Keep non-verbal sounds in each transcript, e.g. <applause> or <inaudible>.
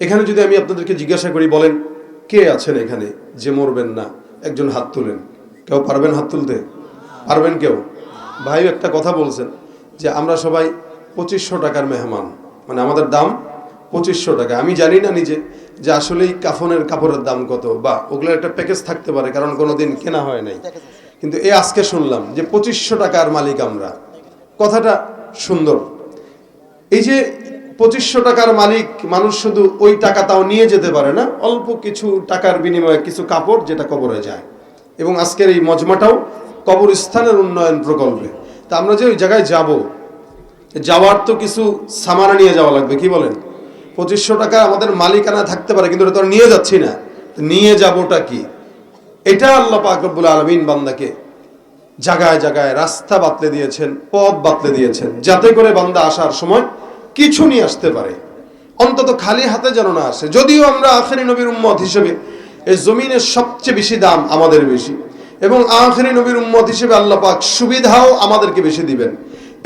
এখানে যদি আমি আপনাদেরকে জিজ্ঞাসা করি, বলেন, কে আছেন এখানে যে মরবেন না? একজন হাত তুলেন। কেউ পারবেন হাত তুলতে? পারবেন কেউ? ভাই একটা কথা বলছেন যে আমরা সবাই পঁচিশশো টাকার মেহমান। মানে আমাদের দাম পঁচিশশো টাকা। আমি জানি না নিজে যে আসলেই কাফনের কাপড়ের দাম কত বা ওগুলোর একটা প্যাকেজ থাকতে পারে, কারণ কোনোদিন কেনা হয় নাই। কিন্তু এ আজকে শুনলাম যে পঁচিশশো টাকার মালিক আমরা। কথাটা সুন্দর। এই যে পঁচিশশো টাকার মালিক, মানুষ শুধু ওই টাকা তাও নিয়ে যেতে পারে না, অল্প কিছু টাকার বিনিময়ে কিছু কাপড় যেটা কবরে যায়। এবং আজকের এই মজমাটাও কবরস্থানের উন্নয়ন প্রকল্পে। তা আমরা যে ওই জায়গায় যাব, যাওয়ার তো কিছু সামানা নিয়ে যাওয়া লাগবে, কি বলেন? পঁচিশশো টাকা আমাদের মালিকানা থাকতে পারে, কিন্তু ওটা তো নিয়ে যাচ্ছি না। নিয়ে যাবোটা কি? এটা আল্লাহ পাক রব্বুল আলমিন বান্দাকে জাগায় জাগায় রাস্তা বাতলে দিয়েছেন, পথ বাতলে দিয়েছেন, যাতে করে বান্দা আসার সময় কিছু নিয়ে আসতে পারে। অন্তত খালি হাতে যেন না আসে। যদিও আমরা আখেরি নবীর উম্মত হিসেবে এই জমিনের সবচেয়ে বেশি দাম আমাদের বেশি এবং আখেরি নবীর উম্মত হিসেবে আল্লাহ পাক সুবিধাও আমাদেরকে বেশি দিবেন।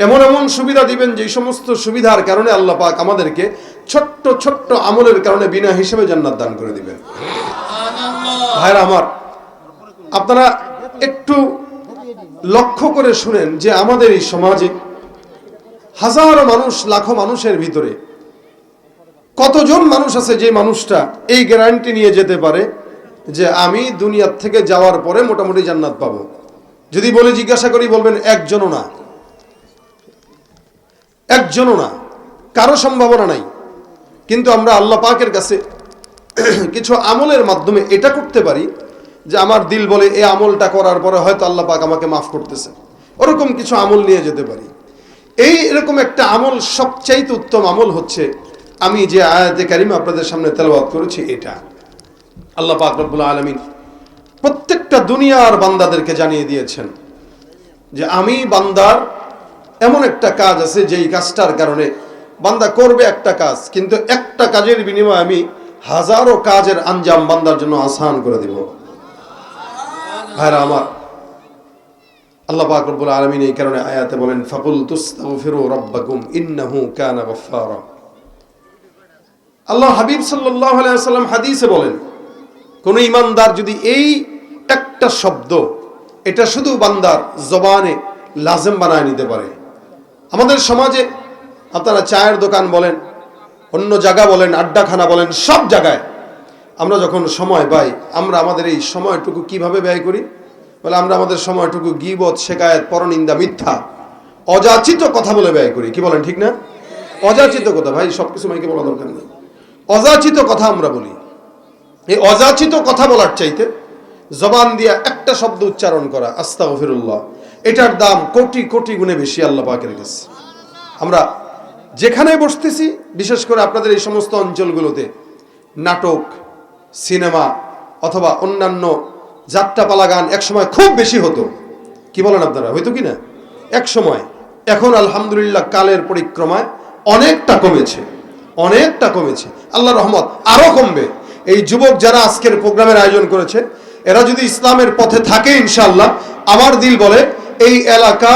এমন এমন সুবিধা দিবেন যে সমস্ত সুবিধার কারণে আল্লাহ পাক আমাদেরকে ছোট্ট ছোট্ট আমলের কারণে বিনা হিসেবে জান্নাত দান করে দিবেন। ভাইরা আমার, আপনারা একটু লক্ষ্য করে শুনেন যে আমাদের এই সমাজে হাজারো মানুষ, লাখো মানুষের ভিতরে। কতজন মানুষ আছে যে মানুষটা এই গ্যারান্টি নিয়ে যেতে পারে যে আমি দুনিয়ার থেকে যাওয়ার পরে মোটামুটি জান্নাত পাবো? যদি বলে জিজ্ঞাসা করি, বলবেন একজনও না। একজনও না। কারও সম্ভাবনা নাই। কিন্তু আমরা আল্লাহ পাকের কাছে <clears throat> কিছু আমলের মাধ্যমে এটা করতে পারি যে আমার দিল বলে, এই আমলটা করার পরে হয়তো আল্লাহ পাক আমাকে মাফ করতেছে। ওরকম কিছু আমল নিয়ে যেতে পারি। এই এরকম একটা আমল সবচাইতে উত্তম আমল হচ্ছে, আমি যে আয়াতে কারিম আপনাদের সামনে তেলাওয়াত করেছি এটা। আল্লাহ পাক রব্বুল আলমিন প্রত্যেকটা দুনিয়ার বান্দাদেরকে জানিয়ে দিয়েছেন যে আমি বান্দার এমন একটা কাজ আছে যেই কাজটার কারণে বান্দা করবে একটা কাজ, কিন্তু একটা কাজের বিনিময়ে আমি হাজারো কাজের আঞ্জাম বান্দার জন্য আসান করে দিব। ভাইরা আমার আল্লাহ পাক রব্বুল আলামিন এই কারণে আয়াতে বলেন, ফাকুল তুস্তাগফিরু আল্লাহ হাবিব ওয়াসাল্লাম হাদিসে বলেন, কোন ইমানদার যদি এই একটা শব্দ, এটা শুধু বান্দার জবানে লাজেম বানায় নিতে পারে। আমাদের সমাজে আপনারা চায়ের দোকান বলেন, অন্য জায়গা বলেন, আড্ডাখানা বলেন, সব জায়গায় আমরা যখন সময় পাই, আমরা আমাদের এই সময়টুকু কীভাবে ব্যয় করি? বলে, আমরা আমাদের সময়টুকু গিবত শেখায়ত পরনিন্দা, মিথ্যা, অযাচিত কথা বলে ব্যয় করি। কি বলেন, ঠিক না? অযাচিত কথা, ভাই সব কিছু মাইকে বলা দরকার নেই। অযাচিত কথা আমরা বলি। এই অযাচিত কথা বলার চাইতে জবান দিয়া একটা শব্দ উচ্চারণ করা আস্তা গফিরুল্লাহ এটার দাম কোটি কোটি গুণে বেশি আল্লাহ পাকের কাছে। আমরা যেখানে বসতেছি, বিশেষ করে আপনাদের এই সমস্ত অঞ্চলগুলোতে, নাটক, সিনেমা অথবা অন্যান্য যাত্রাপালা গান একসময় খুব বেশি হতো। কি বলেন আপনারা হয়তো কি না এক সময় এখন আলহামদুলিল্লাহ কালের পরিক্রমায় অনেকটা কমেছে অনেকটা কমেছে। আল্লাহ রহমত আরও কমবে। এই যুবক যারা আজকের প্রোগ্রামের আয়োজন করেছে, এরা যদি ইসলামের পথে থাকে ইনশাল্লাহ আমার দিল বলে, এই এলাকা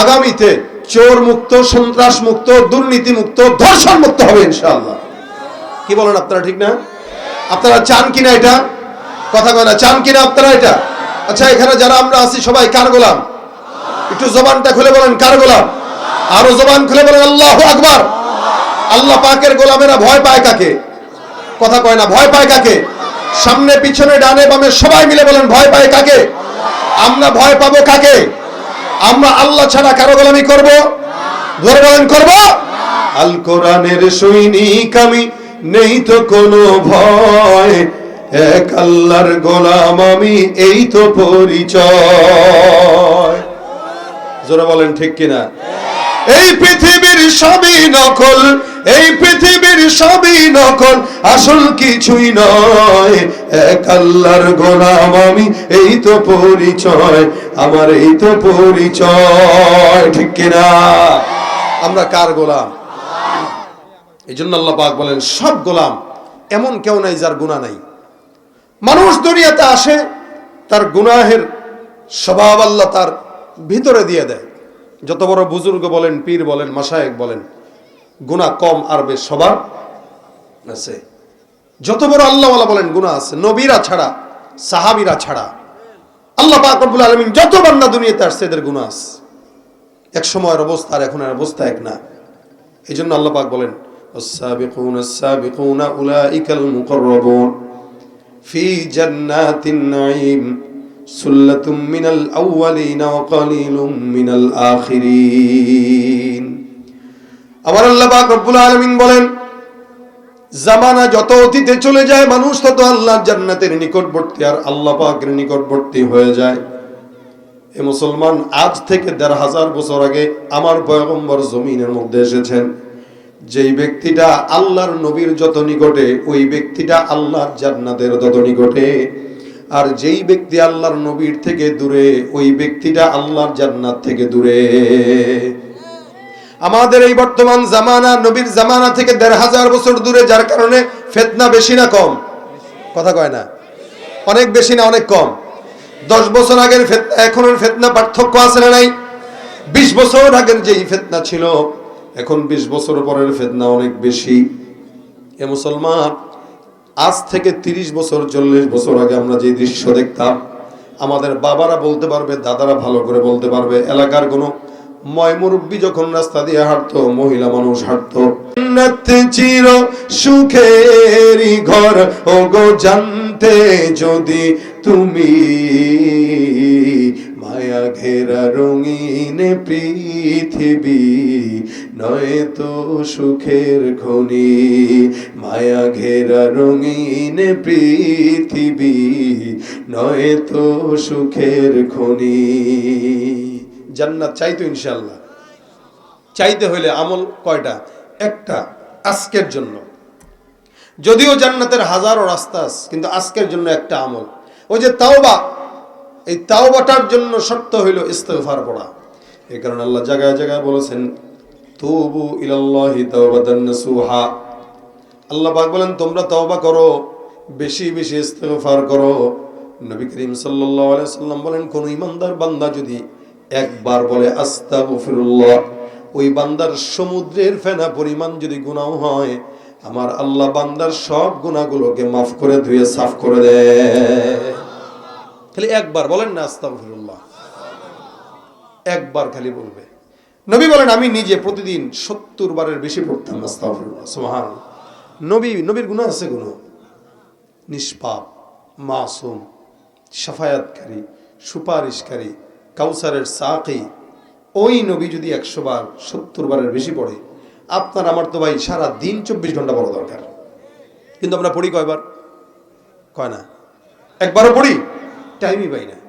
আগামীতে চোর মুক্ত সন্ত্রাস মুক্ত দুর্নীতি মুক্ত ধর্ষণ মুক্ত হবে ইনশাল্লাহ কি বলেন আপনারা, ঠিক না? আপনারা চান কিনা এটা? কথা কয় না, চান কিনা আপনারা এটা? আচ্ছা এখানে যারা আমরা আছি, সবাই কার গোলাম? একটু জবানটা খুলে বলেন, কার গোলাম? আরও জবান খুলে বলেন, আল্লাহ আকবার। আল্লাহ পাকের গোলামেরা ভয় পায় কাকে? কথা কয় না, ভয় পায় কাকে? সামনে, পিছনে, ডানে, বামে সবাই মিলে বলেন, ভয় পায় কাকে? আমরা ভয় পাবো কাকে? আমরা আল্লাহ ছাড়া কারও গোলামি করব? ধরে বলেন, করব? আল কোরআনের সৈনিক আমি, নেই তো কোনো ভয়। এক আল্লাহর গোলাম আমি, এই তো পরিচয়। জোরে বলেন ঠিক কিনা? এই পৃথিবীর সবই নকল, এই পৃথিবীর সবই নকল, আসল কিছুই নয়। এক আল্লাহর গোলাম আমি, এই তো পরিচয়, আমার এই তো পরিচয়। ঠিক কিনা? আমরা কার গোলাম? এই জন্য আল্লাহ পাক বলেন, সব গোলাম, এমন কেউ নাই যার গুণা নাই। মানুষ দুনিয়াতে আসে তার গুনাহের স্বভাব আল্লাহ তার ভিতরে দিয়ে দেয় যত বড় বুজুর্গ বলেন পীর বলেন মাসায়েক বলেন গুণা কম আর বেশ সবার আছে যত বড় আল্লাহওয়ালা বলেন গুনাহ আছে নবীরা ছাড়া সাহাবীরা ছাড়া আল্লাহ পাক রব্বুল আলামিন যত বান্দা দুনিয়াতে আসছে এদের গুনাহ আছে এক সময়ের অবস্থা আর এখনের অবস্থা এক না এই জন্য আল্লাহ পাক বলেন السابقون السابقون أولئك المقربون في جنات النعيم سلة من الأولين وقليل من الآخرين আবার আল্লাহ পাক রব্বুল আলামিন বলেন জামানা যত অতীতে চলে যায় মানুষ তত আল্লাহর জান্নাতের নিকটবর্তী আর আল্লাহ পাকের নিকটবর্তী হয়ে যায় এ মুসলমান আজ থেকে দেড় হাজার বছর আগে আমার পয়গম্বর জমিনের মধ্যে এসেছেন যেই ব্যক্তিটা আল্লাহর নবীর যত নিকটে, ওই ব্যক্তিটা আল্লাহর জান্নাতের তত নিকটে। আর যেই ব্যক্তি আল্লাহর নবীর থেকে দূরে, ওই ব্যক্তিটা আল্লাহর জান্নাত থেকে দূরে। আমাদের এই বর্তমান জামানা, নবীর জামানা থেকে দেড় হাজার বছর দূরে, যার কারণে ফেতনা বেশি না কম। কথা কয় না? অনেক বেশি না, অনেক কম। দশ বছর আগের এখনের ফেতনা পার্থক্য আছে না নাই? বিশ বছর আগের যেই ফেতনা ছিল এখন বিশ বছর পরের ফেতনা অনেক বেশি। এ মুসলমান, আজ থেকে তিরিশ বছর, চল্লিশ বছর আগে আমরা যে দৃশ্য দেখতাম, আমাদের বাবারা বলতে পারবে, দাদারা ভালো করে বলতে পারবে, এলাকার কোনো ময় মুরব্বী যখন রাস্তা দিয়ে হাঁটতো, মহিলা মানুষ হাঁটতো। চির সুখেরই ঘর ও গো জানতে যদি তুমি মায়া ঘেরা রঙিন পৃথিবী নয় তো সুখের খনি, মায়া ঘেরা রঙিন পৃথিবী। নয় তো সুখের খনি। জান্নাত চাইতো ইনশাল্লাহ চাইতে হইলে আমল কয়টা? একটা, আজকের জন্য। যদিও জান্নাতের হাজারো রাস্তা আছে, কিন্তু আজকের জন্য একটা আমল। ওই যে তাওবা, এই তাওবাটার জন্য শর্ত হইল ইস্তেগফার পড়া। এই কারণে আল্লাহ জায়গায় জায়গায় বলেছেন তুবু ইলাল্লাহি তাওবাতান নাসুহা। আল্লাহ পাক বলেন, তোমরা তওবা করো, বেশি বেশি ইস্তেগফার করো। নবী করিম সাল্লাল্লাহু আলাইহি সাল্লাম বলেন, কোন ইমানদার বান্দা যদি একবার বলে, আস্তাগফিরুল্লাহ ওই বান্দার সমুদ্রের ফেনা পরিমাণ যদি গুনাহ হয়, আমার আল্লাহ বান্দার সব গুনাহগুলোকে মাফ করে ধুয়ে সাফ করে দেয় খালি একবার বলেন না, আস্তাগফিরুল্লাহ একবার খালি বলবে। নবী বলেন, আমি নিজে প্রতিদিন সত্তর বারের বেশি পড়তাম সুবহান নবী, নবীর গুনাহ আছে কোনো? নিষ্পাপ, মাসুম, সাফায়াতকারী, সুপারিশকারী, কাউসারের সাকি। ওই নবী যদি একশো বার সত্তর বারের বেশি পড়ে, আপনার, আমার তো ভাই সারা দিন চব্বিশ ঘণ্টা পড়া দরকার। কিন্তু আমরা পড়ি কয়বার? কয় না? একবারও পড়ি? টাইমই পাই না।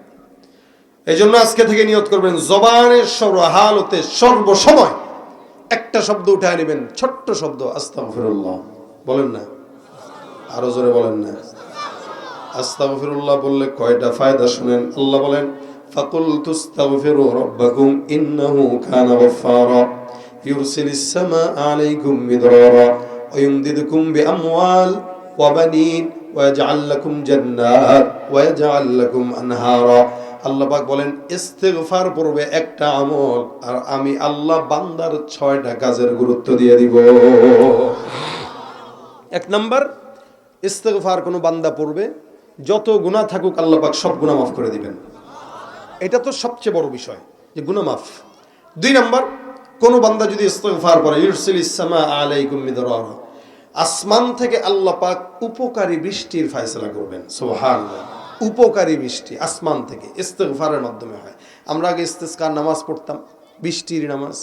এই জন্য আজকে থেকে নিয়ত করবেন জবানের সর্বহালতে সর্বসময় একটা শব্দ উঠায় নেবেন ছোট্ট শব্দ আস্তাগফিরুল্লাহ বলেন না আরো জোরে বলেন না আস্তাগফিরুল্লাহ বললে কয়টা ফায়দা শুনেন আল্লাহ বলেন ফাকুল তুস্তাগফিরু রাব্বাকুম ইন্নাহু কানা গফফারা ইউরসিলিস সামা আলাইকুম মিদরারা ويمددكم بأموال وبنين ويجعل لكم جنات ويجعل لكم أنهارا আল্লাহ পাক বলেন, ইস্তেগফার পড়বে একটা আমল, আর আমি আল্লাহ বান্দার ছয়টা কাজের গুরুত্ব দিয়ে দিব। এক নাম্বার, ইস্তেগফার কোনো বান্দা পড়বে, যত গুনাহ থাকুক আল্লাহ পাক সব গুনাহ মাফ করে দিবেন। এটা তো সবচেয়ে বড় বিষয়, যে গুনাহ মাফ। দুই নাম্বার, কোন বান্দা যদি ইস্তেগফার পড়ে ইউরসিল ইসসামা আলাইকুম মিদরারা আসমান থেকে আল্লাহ পাক উপকারী বৃষ্টির ফায়সলা করবেন। সুবহানাল্লাহ। উপকারী বৃষ্টি, আসমান থেকে, ইস্তেগফারের মাধ্যমে হয়। আমরা আগে ইস্তেসকার নামাজ পড়তাম, বৃষ্টির নামাজ।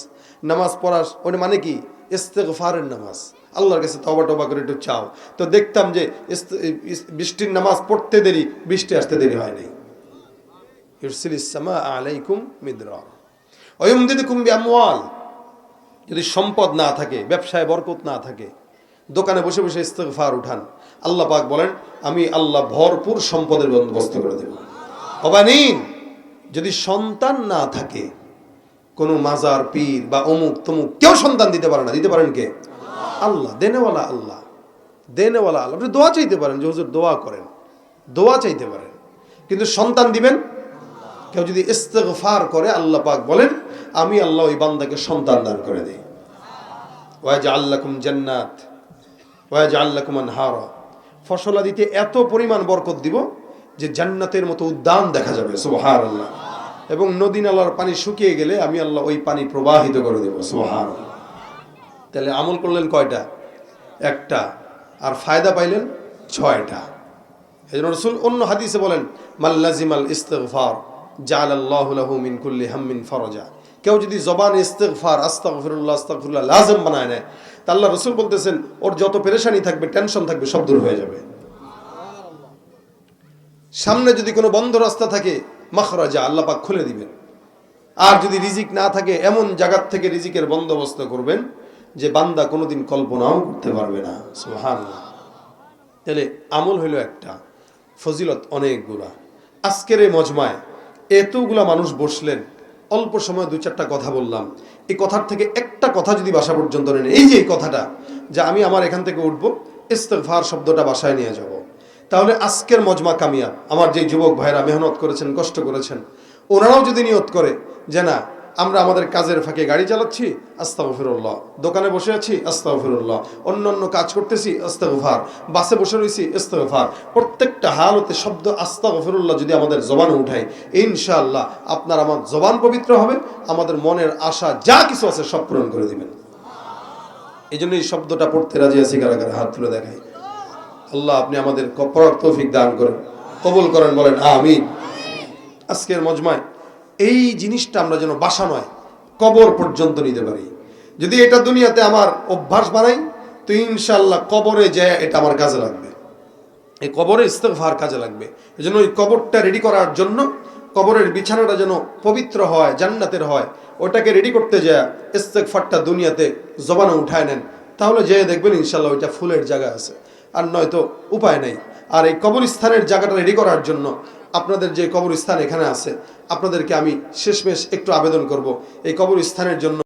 নামাজ পড়ার ওটা মানে কি? ইস্তেগফারের নামাজ। আল্লাহর কাছে তবা টবা করে একটু চাও। তো দেখতাম যে বৃষ্টির নামাজ পড়তে দেরি, বৃষ্টি আসতে দেরি হয় নাই। ইরসিল ইসসামা আলাইকুম মিদরা। অয়ুমদিদকুম বিআমওয়াল। যদি সম্পদ না থাকে, ব্যবসায় বরকত না থাকে দোকানে বসে বসে ইস্তেগফার উঠান। আল্লাহ পাক বলেন, আমি আল্লাহ ভরপুর সম্পদের বন্দোবস্ত করে দেব। অবানীন, যদি সন্তান না থাকে, কোনো মাজার পীর বা অমুক তমুক, কেউ সন্তান দিতে পারে না। দিতে পারেন কে? আল্লাহ, দেনেওয়ালা আল্লাহ। দেনেওয়ালা আল্লাহ। আপনি দোয়া চাইতে পারেন যে, হুজুর, দোয়া করেন। দোয়া চাইতে পারেন। কিন্তু সন্তান দিবেন? কেউ যদি ইস্তেগফার করে, আল্লাহ পাক বলেন, আমি আল্লাহ ওই বান্দাকে সন্তান দান করে দিই। ওয়াজ আল্লাকুম জান্নাত। ওয়াজ আল্লাকুম আনহারা। ফসলাদিতে এত পরিমাণ বরকত দিব যে জান্নাতের মতো উদ্যান দেখা যাবে সুবহান আল্লাহ এবং নদী নালার পানি শুকিয়ে গেলে আমি আল্লাহ ওই পানি প্রবাহিত করে দেবো সুবহান তাহলে আমল করলেন কয়টা? একটা। আর ফায়দা পাইলেন ছয়টা। এই জন্য রসুল অন্য হাদিসে বলেন মাল্লাজিমাল ইস্তেগফার জাল আল্লাহ লাহু মিন কুল্লি হাম্মিন ফরজা। কেউ যদি জবান ইস্তেগফার, আস্তাগফিরুল্লাহ আস্তাগফিরুল্লাহ লাজম বানায় নেয় আল্লাহ রসুল বলতেছেন, ওর যত পেরেশানি থাকবে, টেনশন থাকবে, সব দূর হয়ে যাবে। সামনে যদি কোনো বন্ধ রাস্তা থাকে, মাখরাজা আল্লাহ পাক খুলে দিবেন। আর যদি রিজিক না থাকে, এমন জায়গার থেকে রিজিকের বন্দোবস্ত করবেন যে বান্দা কোনোদিন কল্পনাও করতে পারবে না। সুবহানাল্লাহ। তাহলে আমল হইল একটা, ফজিলত অনেকগুলা আজকের এই মজমায় এতগুলা মানুষ বসলেন অল্প সময় দু চারটা কথা বললাম এই কথার থেকে একটা কথা যদি বাসা পর্যন্ত নেন এই যে এই কথাটা, যে আমি আমার এখান থেকে উঠব ইস্তেফার শব্দটা বাসায় নিয়ে যাব। তাহলে আজকের মজমা কামিয়া আমার যে যুবক ভাইরা মেহনত করেছেন, কষ্ট করেছেন, ওনারাও যদি নিয়ত করে যে না আমরা আমাদের কাজের ফাঁকে গাড়ি চালাচ্ছি, আস্তাগফিরুল্লাহ। দোকানে বসে আছি, আস্তাগফিরুল্লাহ। অন্য অন্য কাজ করতেছি, আস্তাগফার। বাসে বসে রয়েছি ইস্তেগফার প্রত্যেকটা হালতে শব্দ আস্তাগফিরুল্লাহ যদি আমাদের জবানে উঠাই ইনশাআল্লাহ আপনার আমার জবান পবিত্র হবে, আমাদের মনের আশা যা কিছু আছে সব পূরণ করে দিবেন। এই জন্য এই শব্দটা পড়তে রাজি আছি কারা কারা হাত তুলে দেখাই। আল্লাহ আপনি আমাদের পড়ার তৌফিক দান করেন। কবুল করেন, বলেন, আমিন। আজকের মজমায় এই জিনিসটা আমরা যেন বাসা নয়, কবর পর্যন্ত নিতে পারি। যদি এটা দুনিয়াতে আমার অভ্যাস বানাই, তো ইনশাল্লাহ কবরে যায় এটা আমার কাজে লাগবে। এই কবরে ইস্তেফার কাজে লাগবে। এই জন্য ওই কবরটা রেডি করার জন্য, কবরের বিছানাটা যেন পবিত্র হয়, জান্নাতের হয়, ওটাকে রেডি করতে যায় ইস্তেকফারটা দুনিয়াতে জবানে উঠায় নেন, তাহলে যেয়ে দেখবেন ইনশাল্লাহ ওইটা ফুলের জায়গা আছে। আর নয়তো উপায় নেই। আর এই কবরস্থানের জায়গাটা রেডি করার জন্য আপনাদের যে কবরস্থান এখানে আছে আপনাদেরকে আমি শেষমেশ একটু আবেদন করব। এই কবরস্থানের জন্য